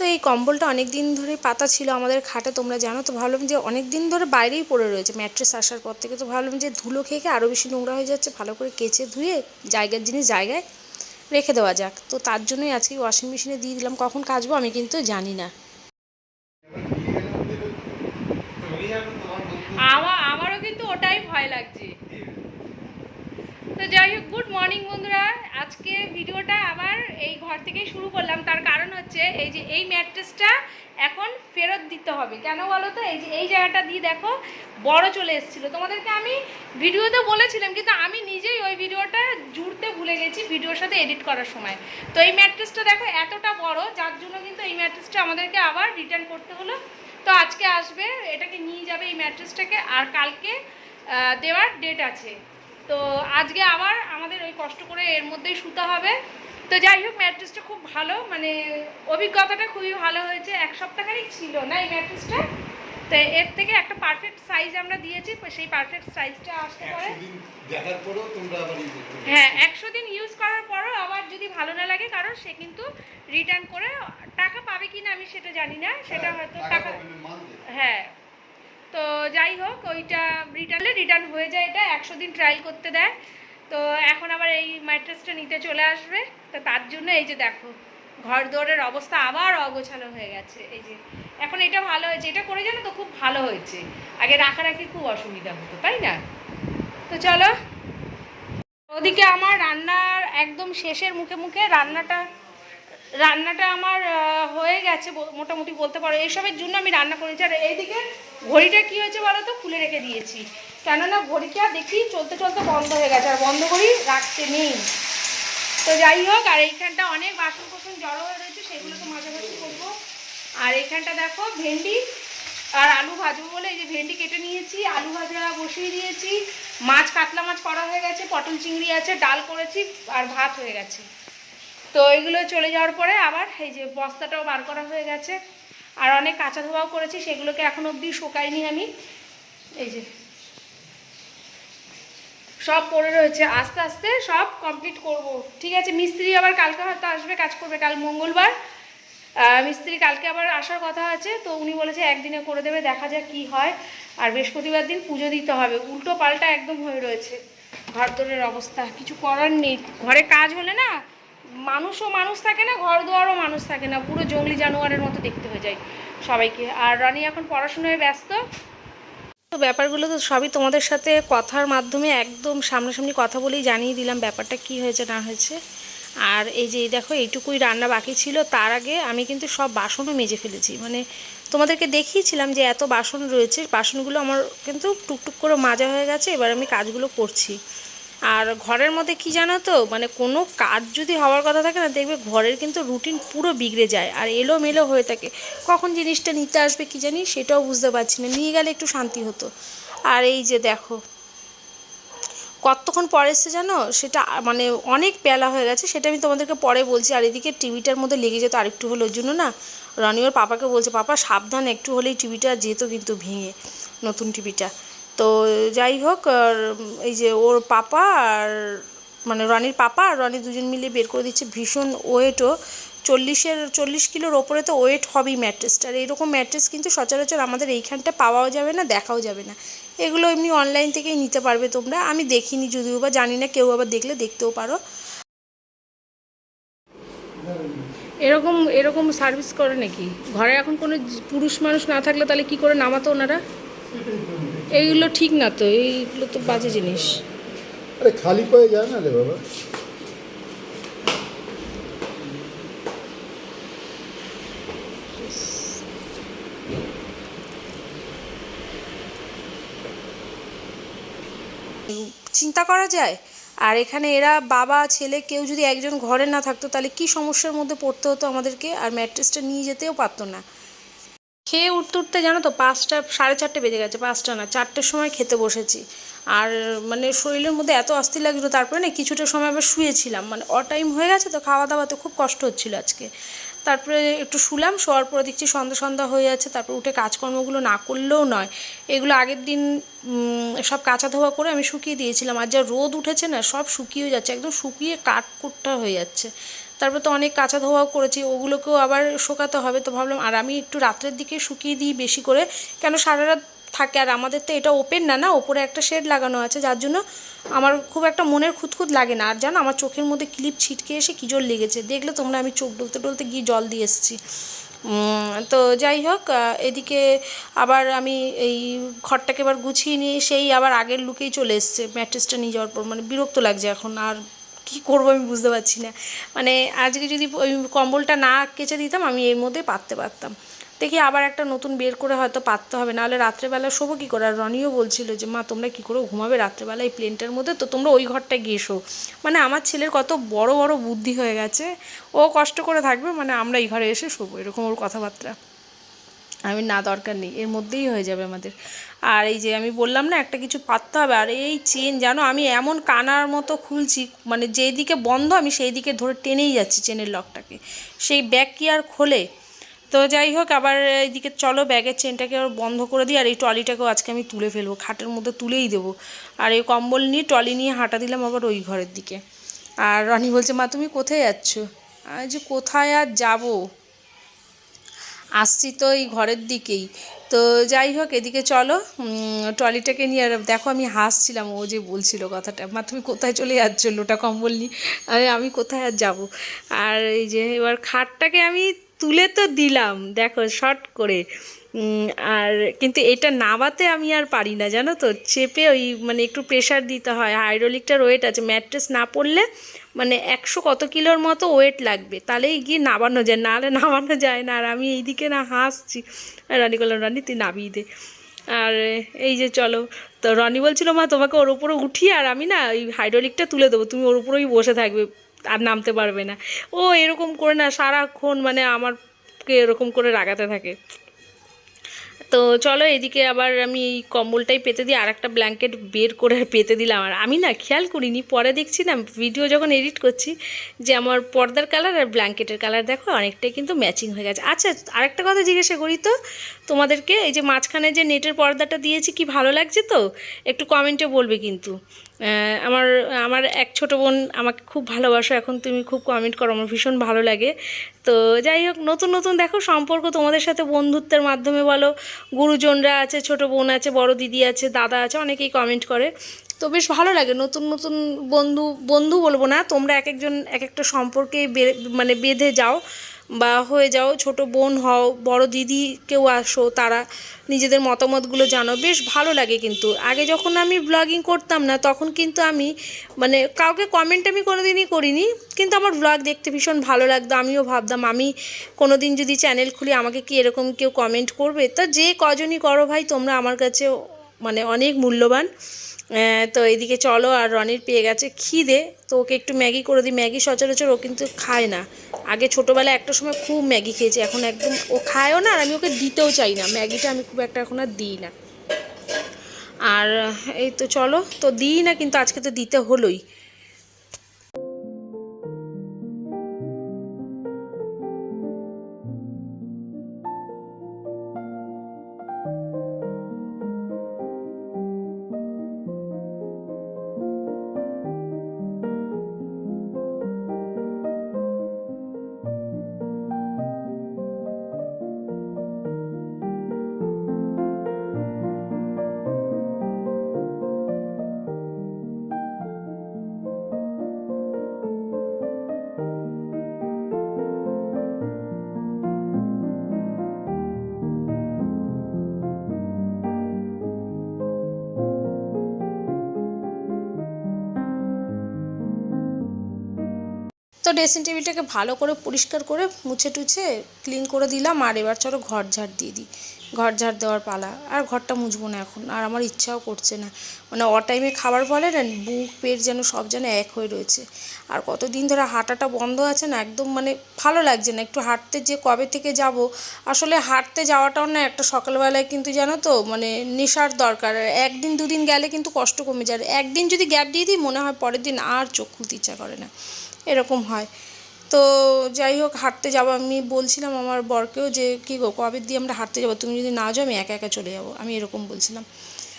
তো এই কম্বলটা অনেক দিন ধরে পাতা ছিল আমাদের খাটে, তোমরা জানো। তো ভাবলাম যে অনেক দিন ধরে বাইরেই পড়ে রয়েছে। ম্যাট্রেস আসার পর থেকে তো ভাবলাম যে ধুলো খেয়ে আরও বেশি নোংরা হয়ে যাচ্ছে, ভালো করে কেচে ধুয়ে জায়গার জিনিস জায়গায় রেখে দেওয়া যাক। তো তার জন্যই আজকে ওয়াশিং মেশিনে দিয়ে দিলাম। কখন কাচবো আমি কিন্তু জানি না। আমার আমারও কিন্তু ওটাই ভয় লাগছে। তো যাই হোক গুড মর্নিং বন্ধুরা। আজকে ভিডিওটা আবার এই ঘর থেকেই শুরু করলাম। তার কারণ হচ্ছে এই যে এই ম্যাট্রেসটা এখন ফেরত দিতে হবে। কেন বলো তো? এই যে এই জায়গাটা দিয়ে দেখো, বড় চলে এসেছিল। তোমাদেরকে আমি ভিডিওতে বলেছিলাম, কিন্তু আমি নিজেই ওই ভিডিওটা জুড়তে ভুলে গেছি ভিডিওর সাথে এডিট করার সময়। তো এই ম্যাট্রেসটা দেখো, এতটা বড়, যার জন্য কিন্তু এই ম্যাট্রেসটা আমাদেরকে আবার রিটার্ন করতে হলো। তো আজকে আসবে, এটাকে নিয়ে যাবে এই ম্যাট্রেসটাকে, আর কালকে দেওয়ার ডেট আছে। তো আজকে আবার আমাদের ওই কষ্ট করে এর মধ্যেই শুতে হবে। তো যাই হোক ম্যাট্রেসটা খুব ভালো মানে অভিজ্ঞতাটা খুবই ভালো হয়েছে। এক সপ্তাহখানিক ছিল না এই ম্যাট্রেসটা? তো এর থেকে একটা পারফেক্ট সাইজ আমরা দিয়েছি সেই পারফেক্ট সাইজটা আসতে পারে। দেখার পরেও তোমরা আবার হ্যাঁ একশো দিন ইউজ করার পরও আবার যদি ভালো না লাগে কারণ সে কিন্তু রিটার্ন করে টাকা পাবে কি না আমি সেটা জানি না। সেটা হ্যাঁ, হয়তো টাকা। হ্যাঁ তো যাই হোক, ওইটা রিটার্নে রিটার্ন হয়ে যায় এটা, একশো দিন ট্রায়াল করতে দেয়। তো এখন আবার এই ম্যাট্রেসটা নিতে চলে আসবে। তো তার জন্য এই যে দেখো, ঘর দৌড়ের অবস্থা আবার অগোছালো হয়ে গেছে। এই যে, এখন এটা ভালো হয়েছে। এটা করে জানো তো, খুব ভালো হয়েছে। আগে রাখারাখি খুব অসুবিধা হতো, তাই না? তো চলো, ওদিকে আমার রান্নার একদম শেষের মুখে মুখে রান্নাটা রান্নাটা আমার হয়ে গেছে মোটামুটি বলতে পারো। এইসবের জন্য আমি রান্না করেছি। আর এইদিকে ঘড়িটা কী হয়েছে বলো তো? খুলে রেখে দিয়েছি। কেননা ঘড়িটা দেখি চলতে চলতে বন্ধ হয়ে গেছে। আর বন্ধ করি রাখতে নেই। তো যাই হোক, আর এইখানটা অনেক বাসন কোসন জড়ো হয়ে রয়েছে, সেগুলো তো মাঝামাঝি করব। আর এইখানটা দেখো, ভেন্ডি আর আলু ভাজবো বলে এই যে ভেন্ডি কেটে নিয়েছি, আলু ভাজা বসিয়ে দিয়েছি। মাছ, কাতলা মাছ করা হয়ে গেছে, পটল চিংড়ি আছে, ডাল করেছি, আর ভাত হয়ে গেছে। তো এগুলো চলে যাওয়ার পরে আবার এই যে বস্তাটাও বার করা হয়ে গেছে। আর অনেক কাঁচা ধোয়াও করেছি, সেগুলোকে এখন অবধি শোকাইনি আমি। এই যে সব পড়ে রয়েছে, আস্তে আস্তে সব কমপ্লিট করব। ঠিক আছে, মিস্ত্রি আবার কালকে হয়তো আসবে, কাজ করবে কাল মঙ্গলবার। মিস্ত্রি কালকে আবার আসার কথা আছে, তো উনি বলেছে একদিনে করে দেবে, দেখা যাক কি হয়। আর বৃহস্পতিবার দিন পুজো দিতে হবে, উল্টো পাল্টা একদম হয়ে রয়েছে। ঘর ঘরদোরের অবস্থা, কিছু করার নেই। ঘরে কাজ হলে না মানুষও মানুষ থাকে না ঘর দুয়ারও মানুষ থাকে না, পুরো জঙ্গলি জানোয়ারের মতো দেখতে হয়ে যায় সবাইকে। আর রানী এখন পড়াশোনায় ব্যস্ত। তো ব্যাপারগুলো তো সবই তোমাদের সাথে কথার মাধ্যমে একদম সামনাসামনি কথা বলেই জানিয়ে দিলাম ব্যাপারটা কি হয়েছে, না হয়েছে। আর এই যে দেখো, এইটুকুই রান্না বাকি ছিল। তার আগে আমি কিন্তু সব বাসনও মেজে ফেলেছি। মানে তোমাদেরকে দেখিয়েছিলাম যে এত বাসন রয়েছে, বাসনগুলো আমার কিন্তু টুকটুক করে মাজা হয়ে গেছে, এবার আমি কাজগুলো করছি। আর ঘরের মধ্যে কি জানো তো? মানে কোনো কাজ যদি হওয়ার কথা থাকে না, দেখবে ঘরের কিন্তু রুটিন পুরো বিগড়ে যায় আর এলোমেলো হয়ে থাকে। কখন জিনিসটা নিতে আসবে কি জানি সেটাও বুঝতে পারছি না। নিয়ে গেলে একটু শান্তি হতো। আর এই যে দেখো, কতক্ষণ পরে এসছে জানো? সেটা মানে অনেক বেলা হয়ে গেছে, সেটা আমি তোমাদেরকে পরে বলছি। আর এদিকে টিভিটার মধ্যে লেগে যেত আরেকটু হলো ওর জন্য না রনি ওর পাপাকে বলছে, পাপা, সাবধান, একটু হলেই টিভিটা যেত কিন্তু ভেঙে, নতুন টিভিটা। তো যাই হোক, আর এই যে ওর পাপা আর মানে রনির পাপা আর রনি দুজন মিলে বের করে দিচ্ছে ভীষণ ওয়েটও চল্লিশের, চল্লিশ কিলোর ওপরে তো ওয়েট হবেই ম্যাট্রেসটা আর এরকম ম্যাট্রেস কিন্তু সচরাচর আমাদের এইখানটা পাওয়াও যাবে না, দেখাও যাবে না। এগুলো এমনি অনলাইন থেকেই নিতে পারবে তোমরা। আমি দেখিনি যদিও বা জানি না, কেউ আবার দেখলে দেখতেও পারো। এরকম এরকম সার্ভিস করে নাকি? ঘরে এখন কোনো পুরুষ মানুষ না থাকলে তাহলে কি করে নামাতো ওনারা? এইগুলো ঠিক না তো এইগুলো তো বাজে জিনিস। আরে খালি পায়ে যায় না রে বাবা। চিন্তা করা যায়। আর এখানে এরা বাবা ছেলে কেউ যদি একজন ঘরে না থাকতো তাহলে কি সমস্যার মধ্যে পড়তে হতো আমাদেরকে? আর ম্যাট্রেসটা নিয়ে যেতেও পারতো না। খেয়ে উঠতে উঠতে জানো তো পাঁচটা, সাড়ে চারটে বেজে গেছে, পাঁচটা না, চারটের সময় খেতে বসেছি। আর মানে শরীরের মধ্যে এত অস্থির লাগছিল, তারপরে না কিছুটা সময় আবার শুয়েছিলাম। মানে অ টাইম হয়ে গেছে তো খাওয়া দাওয়াতে খুব কষ্ট হচ্ছিল আজকে। তারপরে একটু শুলাম, শোয়ার পরে দেখছি সন্ধ্যা সন্ধ্যা হয়ে যাচ্ছে, তারপর উঠে কাজকর্মগুলো না করলেও নয়। এগুলো আগের দিন সব কাঁচা ধোয়া করে আমি শুকিয়ে দিয়েছিলাম। আর যা রোদ উঠেছে না, সব শুকিয়ে যাচ্ছে, একদম শুকিয়ে কাঠকুট্টা হয়ে যাচ্ছে। তারপর তো অনেক কাঁচা ধোয়াও করেছি, ওগুলোকেও আবার শোকাতে হবে। তো ভাবলাম আর আমি একটু রাত্রের দিকে শুকিয়ে দিই বেশি করে, কেন সারা রাত থাকে। আর আমাদের তো এটা ওপেন না না? ওপরে একটা শেড লাগানো আছে, যার জন্য আমার খুব একটা মনের খুঁতখুত লাগে না। আর জানো, আমার চোখের মধ্যে ক্লিপ ছিটকে এসে কী জোর লেগেছে। দেখলে তোমরা আমি চোখ ডলতে ডলতে গিয়ে জল দিয়ে এসেছি। তো যাই হোক এদিকে আবার আমি এই ঘরটাকে এবার গুছিয়ে নিয়ে সেই আবার আগের লুকেই চলে এসছে। ম্যাট্রেসটা নিয়ে যাওয়ার পর মানে বিরক্ত লাগছে এখন। আর কি করব আমি বুঝতে পারছি না। মানে আজকে যদি ওই কম্বলটা না কেচে দিতাম, আমি এর মধ্যে পাততে পারতাম। দেখি আবার একটা নতুন বের করে হয়তো পাততে হবে, নাহলে রাত্রেবেলা শোবো কী করে? আর রনিও বলছিল যে, মা, তোমরা কী করে ঘুমাবে রাত্রেবেলা এই প্লেনটার মধ্যে? তো তোমরা ওই ঘরটায় গিয়ে শো। মানে আমার ছেলের কত বড় বড় বুদ্ধি হয়ে গেছে। ও কষ্ট করে থাকবে মানে আমরা এই ঘরে এসে শোবো, এরকম ওর কথাবার্তা। আমি না, দরকার নেই। এর মধ্যেই হয়ে যাবে আমাদের। আর এই যে আমি বললাম না, একটা কিছু পাততে হবে। আর এই চেন, জানো, আমি এমন কানার মতো খুলছি মানে যেই দিকে বন্ধ, আমি সেই দিকে ধরে টেনেই যাচ্ছি চেনের লকটাকে। সেই ব্যাগ কি আর খোলে? তো যাই হোক, আবার এইদিকে চলো ব্যাগের চেনটাকে আবার বন্ধ করে দিই, আর এই ট্রলিটাকেও আজকে আমি তুলে ফেলব, খাটের মধ্যে তুলেই দেবো। আর এই কম্বল নিয়ে, ট্রলি নিয়ে হাঁটা দিলাম আবার ওই ঘরের দিকে। আর রনি বলছে, মা, তুমি কোথায় যাচ্ছ? আমি যে কোথায় আর যাব? আসছি তো এই ঘরের দিকেই। তো যাই হোক, এদিকে চলো। ট্রলিটাকে নিয়ে আর দেখো আমি হাসছিলাম, ও যে বলছিল কথাটা। মা, তুমি কোথায় চলে যাচ্ছ? লোটা কম্বল নিয়ে। আমি কোথায় আর যাব? আর এই যে, এবার খাটটাকে আমি তুলে তো দিলাম, দেখো শর্ট করে। আর কিন্তু এটা নামাতে আমি আর পারি না, জানো তো? চেপে ওই মানে একটু প্রেশার দিতে হয়। হাইড্রোলিকটার ওয়েট আছে ম্যাট্রেস না পড়লে মানে একশো কত কিলোর মতো ওয়েট লাগবে। তাহলেই গিয়ে নামানো যায়, নাহলে নামানো যায় না। আর আমি এইদিকে না হাসছি। রানি বললাম রানি, তুই নামিয়ে দে। আর এই যে চলো, তো রনি বলছিল, মা, তোমাকে ওর উপরে উঠি আর আমি না ওই হাইড্রোলিকটা তুলে দেবো। তুমি ওর উপরেই বসে থাকবে। আর নামতে পারবে না। ও এরকম করে না, সারাক্ষণ মানে আমারকে এরকম করে রাগাতে থাকে। তো চলো এদিকে আবার আমি এই কম্বলটাই পেতে দিই আর একটা ব্ল্যাঙ্কেট বের করে পেতে দিলাম। আর আমি না খেয়াল করিনি, পরে দেখছি না ভিডিও যখন এডিট করছি যে আমার পর্দার কালার আর ব্ল্যাঙ্কেটের কালার দেখো, অনেকটাই কিন্তু ম্যাচিং হয়ে গেছে। আচ্ছা আরেকটা কথা জিজ্ঞাসা করি তো তোমাদেরকে এই যে মাঝখানে যে নেটের পর্দাটা দিয়েছি, কি ভালো লাগছে তো? একটু কমেন্টে বলবে কিন্তু। আমার আমার এক ছোটো বোন আমাকে খুব ভালোবাসো, এখন তুমি খুব কমেন্ট করো, আমার ভীষণ ভালো লাগে। তো যাই হোক, নতুন নতুন দেখো, সম্পর্ক তোমাদের সাথে বন্ধুত্বের মাধ্যমে বলো। গুরুজনরা আছে, ছোট বোন আছে, বড় দিদি আছে, দাদা আছে, অনেকেই কমেন্ট করে। তো বেশ ভালো লাগে, নতুন নতুন বন্ধু বন্ধু বলব না, তোমরা এক একজন এক একটা সম্পর্কে মানে বেঁধে যাও। বা হয়ে যাও, ছোট বোন হও, বড় দিদি কেউ আসো, তারা নিজেদের মতামতগুলো জানো। বেশ ভালো লাগে কিন্তু। আগে যখন আমি ব্লগিং করতাম না, তখন কিন্তু আমি মানে কাউকে কমেন্ট আমি কোনো দিনই করিনি, কিন্তু আমার ব্লগ দেখতে ভীষণ ভালো লাগতো, আমিও ভাবতাম, আমি কোনো দিন যদি চ্যানেল খুলি, আমাকে কি এরকম কেউ কমেন্ট করবে? তো যে কজনই করো ভাই, তোমরা আমার কাছে মানে অনেক মূল্যবান। তো এইদিকে চলো আর রনির পেয়ে গেছে খিদে, তো ওকে একটু ম্যাগি করে দিই। ম্যাগি সচরাচর ও কিন্তু খায় না। আগে ছোটোবেলায় একটা সময় খুব ম্যাগি খেয়েছে, এখন একদম ও খায়ও না আর আমি ওকে দিতেও চাই না। ম্যাগিটা আমি খুব একটা এখন আর দিই না। আর এই তো চলো, তো দিই না কিন্তু আজকে তো দিতে হলোই। তো ড্রেসিং টেবিলটাকে ভালো করে পরিষ্কার করে মুছে টুছে ক্লিন করে দিলাম। আর এবার চলো ঘর ঝাড় দিয়ে দিই। ঘর ঝাড় দেওয়ার পালা। আর ঘরটা মুছবো না এখন। আর আমার ইচ্ছাও করছে না। মানে অ টাইমে খাবার ফলে না, বুক, পেট যেন সব যেন এক হয়ে রয়েছে। আর কতদিন ধরে হাঁটাটা বন্ধ আছে না, একদম মানে ভালো লাগছে না। একটু হাঁটতে যে কবে থেকে যাব? আসলে হাঁটতে যাওয়াটাও না একটা সকালবেলায় কিন্তু জানো তো মানে নেশার দরকার। একদিন দুদিন গেলে কিন্তু কষ্ট কমে যায়। একদিন যদি গ্যাপ দিয়ে দিই, মনে হয় পরের দিন আর চোখ খুলতে ইচ্ছা করে না। এরকম হয়। তো যাই হোক, হাঁটতে যাব। আমি বলছিলাম আমার বরকেও যে, কী গো, কবে দিয়ে আমরা হাঁটতে যাব? তুমি যদি না যাও, আমি একা একা চলে যাব। আমি এরকম বলছিলাম।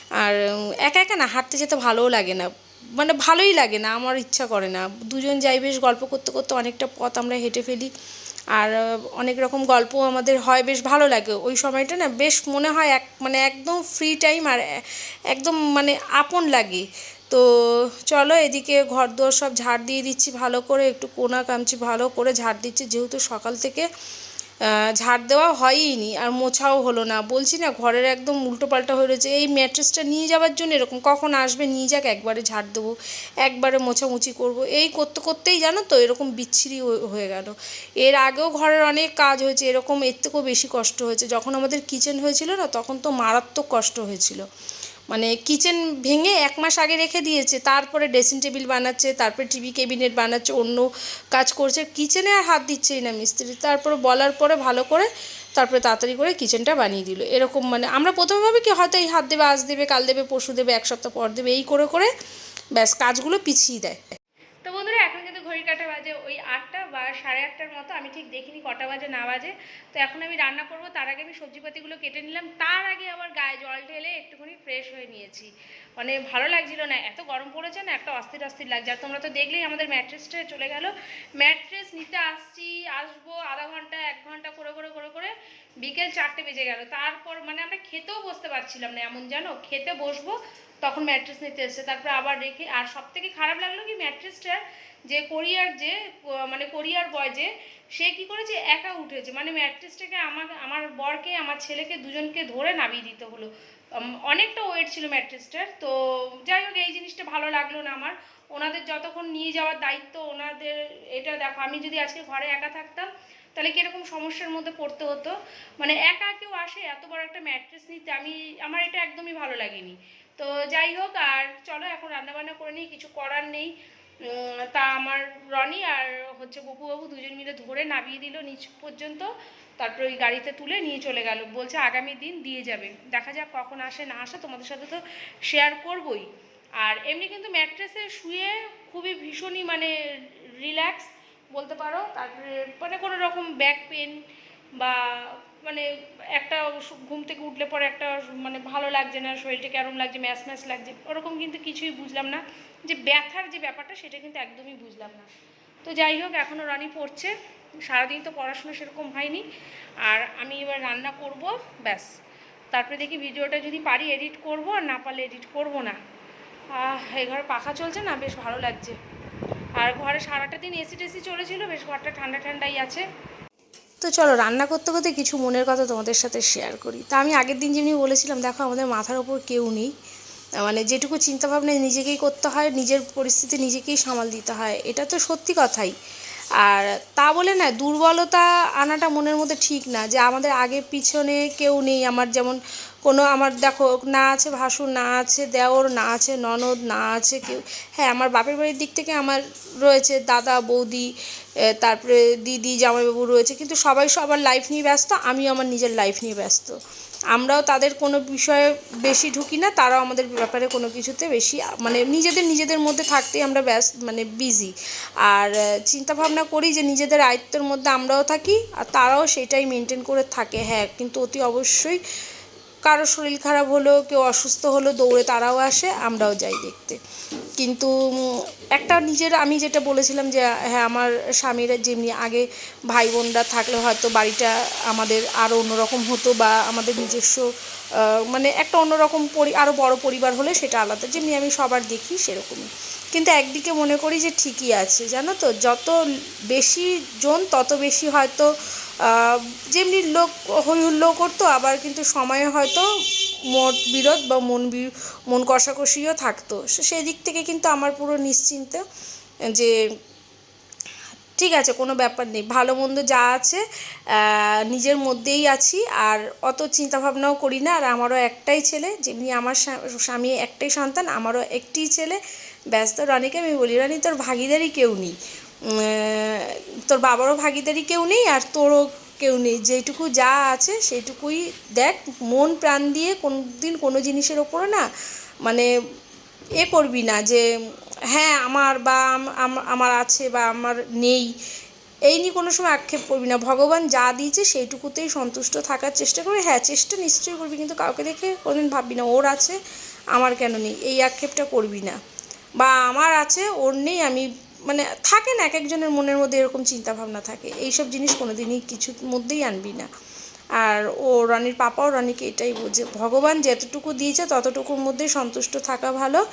আর একা একা না, হাঁটতে যেতে ভালোও লাগে না। মানে ভালোই লাগে না, আমার ইচ্ছা করে না। দুজন যাই, বেশ গল্প করতে করতে অনেকটা পথ আমরা হেঁটে ফেলি। আর অনেক রকম গল্প আমাদের হয়, বেশ ভালো লাগে। ওই সময়টা না, বেশ মনে হয় এক মানে একদম ফ্রি টাইম আর একদম মানে আপন লাগে। তো চলো এদিকে ঘর দুয়ার সব ঝাড় দিয়ে দিচ্ছি ভালো করে, একটু কোনা কামছি ভালো করে ঝাড় দিচ্ছি, যেহেতু সকাল থেকে ঝাড় দেওয়া হয়ই নি আর মোছাও হলো না। বলছি না ঘরের একদম উল্টো পাল্টা হয়ে রয়েছে, এই ম্যাট্রেসটা নিয়ে যাওয়ার জন্য এরকম কখন আসবে নিয়ে যাক, একবারে ঝাড় দেবো, একবারে মোছামুছি করব। এই করতে করতেই জানো তো এরকম বিচ্ছিরি হয়ে গেল। এর আগেও ঘরের অনেক কাজ হয়েছে, এরকম এর থেকেও বেশি কষ্ট হয়েছে। যখন আমাদের কিচেন হয়েছিল না, তখন তো মারাত্মক কষ্ট হয়েছিল। মানে কিচেন ভেঙে এক মাস আগে রেখে দিয়েছে। তারপরে ড্রেসিং টেবিল বানাচ্ছে, তারপরে টিভি ক্যাবিনেট বানাচ্ছে, অন্য কাজ করছে। কিচেনে আর হাত দিচ্ছেই না মিস্ত্রি। তারপরে বলার পরে ভালো করে তারপরে তাড়াতাড়ি করে কিচেনটা বানিয়ে দিল। এরকম মানে আমরা প্রথমে ভাবি কি হয়তো এই হাত দেবে, আজ দেবে, কাল দেবে, পরশু দেবে, এক সপ্তাহ পর দেবে, এই করে করে ব্যাস কাজগুলো পিছিয়ে দেয় তো বন্ধুরা এখন কিন্তু ঘড়ির কাটা বাজে ওই আটটা বা সাড়ে আটটার মতো, আমি ঠিক দেখিনি কটা বাজে, না বাজে। তো এখন আমি রান্না করব, তার আগে আমি সবজিপাতিগুলো কেটে নিলাম। তার আগে আবার গায়ে জল ঢেলে একটুখানি ফ্রেশ হয়ে নিয়েছি। মানে ভালো লাগছিল না, এত গরম পড়েছে না, একটা অস্থির অস্থির লাগছে। আর তোমরা তো দেখলেই আমাদের ম্যাট্রেসটা চলে গেল। ম্যাট্রেস নিতে আসছি, আসব আধা ঘণ্টা, এক ঘণ্টা করে করে করে করে বিকেল চারটে বেজে গেল। তারপর মানে আমরা খেতেও বসতে পারছিলাম না, এমন জানো খেতে বসবো, তখন ম্যাট্রেস নিতে এসছে। তারপরে আবার রেখে, আর সব থেকে খারাপ লাগল কি ম্যাট্রেসটার যে কোরিয়ার যে মানে কোরিয়ার বয় যে, সে কি করেছে? একা উঠেছে। মানে ম্যাট্রেসটাকে আমার আমার বরকে, আমার ছেলেকে দুজনকে ধরে নামিয়ে দিতে হলো। অনেকটা ওয়েট ছিল ম্যাট্রেসটার তো যাই হোক, এই জিনিসটা ভালো লাগল না আমার। ওনাদের যতক্ষণ নিয়ে যাওয়ার দায়িত্ব, ওনাদের এটা দেখো, আমি যদি আজকে ঘরে একা থাকতাম, তাহলে কীরকম সমস্যার মধ্যে পড়তে হতো? মানে একা কেউ আসে, এত বড় একটা ম্যাট্রেস নিতে, আমি, আমার এটা একদমই ভালো লাগেনি। তো যাই হোক, আর চলো, এখন রান্নাবান্না করে নিই, কিছু করার নেই। তা আমার রনি আর হচ্ছে বপু বাবু দুজন মিলে ধরে নামিয়ে দিল নিচ পর্যন্ত। তারপর ওই গাড়িতে তুলে নিয়ে চলে গেল। বলছে, আগামী দিন দিয়ে যাবে। দেখা যাক কখন আসে, না আসে, তোমাদের সাথে তো শেয়ার করবই। আর এমনি কিন্তু ম্যাট্রেসে শুয়ে খুবই ভীষণই মানে রিল্যাক্স বলতে পারো। তারপরে মানে কোনো রকম ব্যাক পেন বা মানে একটা ঘুম থেকে উঠলে পরে একটা মানে ভালো লাগছে না, শরীরটা কেরম লাগছে, ম্যাচ ম্যাচ লাগছে, ওরকম কিন্তু কিছুই বুঝলাম না। যে ব্যথার যে ব্যাপারটা সেটা কিন্তু একদমই বুঝলাম না। তো যাই হোক এখনও রানি পড়ছে, সারাদিন তো পড়াশোনা সেরকম হয়নি। আর আমি এবার রান্না করব, ব্যাস। তারপরে দেখি ভিডিওটা যদি পারি এডিট করব, আর না পারলে এডিট করব না। এই ঘরে পাখা চলছে না, বেশ ভালো লাগছে। আর ঘরে সারাটা দিন এসি টেসি চলেছিল, বেশ ঘরটা ঠান্ডা ঠান্ডাই আছে। তো চলো, রান্না করতে করতে কিছু মনের কথা তোমাদের সাথে শেয়ার করি। তা আমি আগের দিন যেমনি বলেছিলাম, দেখো আমাদের মাথার ওপর কেউ নেই। মানে যেটুকু চিন্তাভাবনা নিজেকেই করতে হয়, নিজের পরিস্থিতি নিজেকেই সামাল দিতে হয়, এটা তো সত্যি কথাই। আর তা বলে না, দুর্বলতা আনাটা মনের মধ্যে ঠিক না, যে আমাদের আগে পিছনে কেউ নেই, আমার যেমন কোনো আমার দেখো, না আছে ভাসুর, না আছে দেওর, না আছে ননদ, না আছে কেউ হ্যাঁ আমার বাপের বাড়ির দিক থেকে আমার রয়েছে দাদা, বৌদি তারপরে দিদি, জামাইবাবু রয়েছে, কিন্তু সবাই সবার লাইফ নিয়ে ব্যস্ত, আমিও আমার নিজের লাইফ নিয়ে ব্যস্ত। আমরাও তাদের কোনো বিষয়ে বেশি ঢুকি না, তারাও আমাদের ব্যাপারে কোনো কিছুতে বেশি মানে নিজেদের নিজেদের মধ্যে থাকতেই আমরা ব্যস্ত মানে বিজি আর চিন্তা ভাবনা করি যে নিজেদের আয়ত্তের মধ্যে আমরাও থাকি, আর তারাও সেটাই মেনটেন করে থাকে হ্যাঁ কিন্তু অতি অবশ্যই কারও শরীর খারাপ হলো কেউ অসুস্থ হলো দৌড়ে তারাও আসে, আমরাও যাই দেখতে। কিন্তু একটা নিজের, আমি যেটা বলেছিলাম যে হ্যাঁ আমার স্বামীরা যেমনি আগে ভাই বোনরা থাকলে হয়তো বাড়িটা আমাদের আরও অন্যরকম হতো বা আমাদের নিজস্ব মানে একটা অন্যরকম পরি আরও বড় পরিবার হলে সেটা আলাদা। যেমনি আমি সবার দেখি সেরকমই। কিন্তু একদিকে মনে করি যে ঠিকই আছে, জানো তো? যত বেশি জন, তত বেশি হয়তো যেমনি লোক হই হুল্লো করতো, আবার কিন্তু সময়ে হয়তো মত বিরোধ বা মন মন কষাকষিও থাকতো। সেই দিক থেকে কিন্তু আমার পুরো নিশ্চিন্ত যে, ঠিক আছে, কোনো ব্যাপার নেই। ভালো মন্দ যা আছে নিজের মধ্যেই আছি, আর অত চিন্তাভাবনাও করি না। আর আমারও একটাই ছেলে, যেমনি আমার স্বামী একটাই সন্তান, আমারও একটি ছেলে। ব্যস্ত রনিকে আমি বলি, রনি, তোর ভাগিদারি কেউ নেই। তোর বাবারও ভাগিদারি কেউ নেই, আর তোরও কেউ নেই। যেটুকু যা আছে সেটুকুই দেখ, মন প্রাণ দিয়ে কোনো দিন কোনো জিনিসের ওপরে না মানে এ করবি না যে হ্যাঁ আমার বা আম- আম- আমার আছে বা আমার নেই। এই নিয়ে কোনো সময় আক্ষেপ করবি না। ভগবান যা দিয়েছে সেইটুকুতেই সন্তুষ্ট থাকার চেষ্টা করবি। হ্যাঁ চেষ্টা নিশ্চয়ই করবি কিন্তু কাউকে দেখে কোনোদিন ভাববি না, ওর আছে, আমার কেন নেই? এই আক্ষেপটা করবি না। বা, আমার আছে, ওর নেই, আমি মানে থাকে না, এক একজনের মনের মধ্যে এরকম চিন্তা ভাবনা থাকে। এইসব জিনিস কোনোদিনই কিছুর মধ্যেই আনবি না। আর ও রানীর পাপাও রানীকে এটাই বোঝে, ভগবান যতটুকু দিয়েছে ততটুকুর মধ্যে সন্তুষ্ট থাকা ভালো।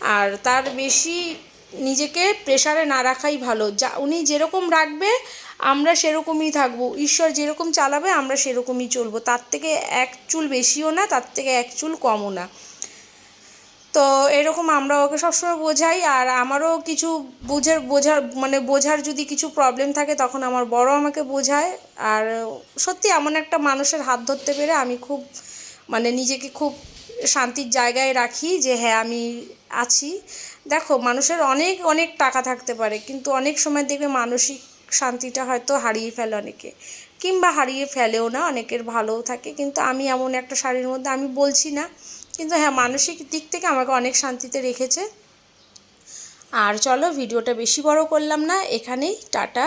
আর তার বেশি নিজেকে প্রেশারে না রাখাই ভালো। যা, উনি যেরকম রাখবে, আমরা সেরকমই থাকব। ঈশ্বর যেরকম চালাবে, আমরা সেরকমই চলবো। তার থেকে এক চুল বেশিও না, তার থেকে এক চুল কমও না। তো এরকম আমরা ওকে সবসময় বোঝাই আর আমারও কিছু বুঝার, বোঝার মানে বোঝার যদি কিছু প্রবলেম থাকে তখন আমার বড় আমাকে বোঝায়। আর সত্যি এমন একটা মানুষের হাত ধরতে পেরে আমি খুব মানে নিজেকে খুব শান্তির জায়গায় রাখি যে হ্যাঁ আমি আছি। দেখো, মানুষের অনেক অনেক টাকা থাকতে পারে, কিন্তু অনেক সময় দেখবে মানসিক শান্তিটা হয়তো হারিয়ে ফেলে অনেকে, কিংবা হারিয়ে ফেলেও না, অনেকের ভালোও থাকে। কিন্তু আমি এমন একটা শাড়ির মধ্যে, আমি বলছি না কিন্তু হ্যাঁ মানসিক দিক থেকে আমাকে অনেক শান্তিতে রেখেছে। আর চলো, ভিডিওটা বেশি বড় করলাম না। এখানেই, টাটা।